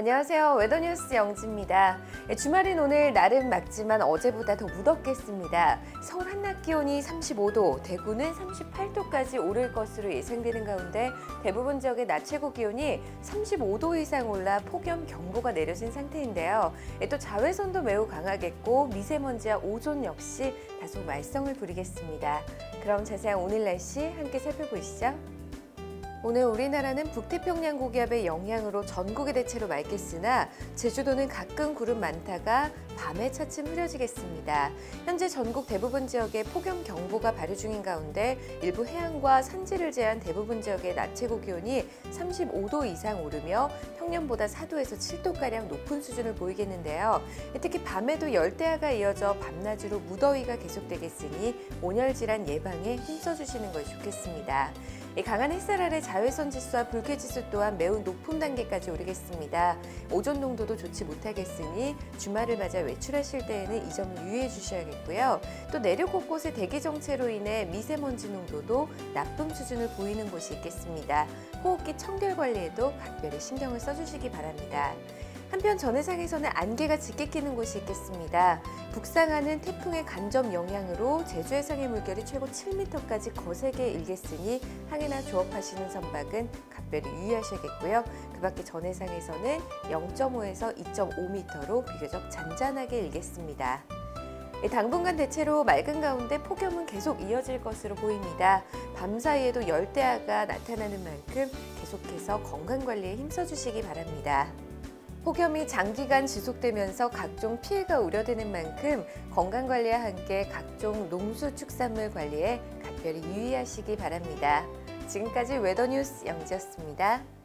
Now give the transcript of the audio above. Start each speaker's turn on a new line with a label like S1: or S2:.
S1: 안녕하세요. 웨더뉴스 영지입니다. 예, 주말인 오늘 날은 맑지만 어제보다 더 무덥겠습니다. 서울 한낮 기온이 35도, 대구는 38도까지 오를 것으로 예상되는 가운데 대부분 지역의 낮 최고 기온이 35도 이상 올라 폭염 경보가 내려진 상태인데요. 예, 또 자외선도 매우 강하겠고 미세먼지와 오존 역시 다소 말썽을 부리겠습니다. 그럼 자세한 오늘 날씨 함께 살펴보시죠. 오늘 우리나라는 북태평양 고기압의 영향으로 전국이 대체로 맑겠으나 제주도는 가끔 구름 많다가 밤에 차츰 흐려지겠습니다. 현재 전국 대부분 지역에 폭염 경보가 발효 중인 가운데 일부 해안과 산지를 제한 대부분 지역의 낮 최고 기온이 35도 이상 오르며 평년보다 4도에서 7도가량 높은 수준을 보이겠는데요. 특히 밤에도 열대야가 이어져 밤낮으로 무더위가 계속되겠으니 온열 질환 예방에 힘써주시는 것이 좋겠습니다. 강한 햇살 아래 자외선 지수와 불쾌 지수 또한 매우 높은 단계까지 오르겠습니다. 오존 농도도 좋지 못하겠으니 주말을 맞아 외출하실 때에는 이 점을 유의해 주셔야겠고요. 또 내륙 곳곳의 대기 정체로 인해 미세먼지 농도도 나쁨 수준을 보이는 곳이 있겠습니다. 호흡기 청결 관리에도 각별히 신경을 써주시기 바랍니다. 한편 전해상에서는 안개가 짙게 끼는 곳이 있겠습니다. 북상하는 태풍의 간접 영향으로 제주 해상의 물결이 최고 7m까지 거세게 일겠으니 항해나 조업하시는 선박은 각별히 유의하셔야겠고요. 그 밖에 전해상에서는 0.5에서 2.5m로 비교적 잔잔하게 일겠습니다. 당분간 대체로 맑은 가운데 폭염은 계속 이어질 것으로 보입니다. 밤 사이에도 열대야가 나타나는 만큼 계속해서 건강관리에 힘써주시기 바랍니다. 폭염이 장기간 지속되면서 각종 피해가 우려되는 만큼 건강관리와 함께 각종 농수축산물 관리에 각별히 유의하시기 바랍니다. 지금까지 웨더뉴스 영지였습니다.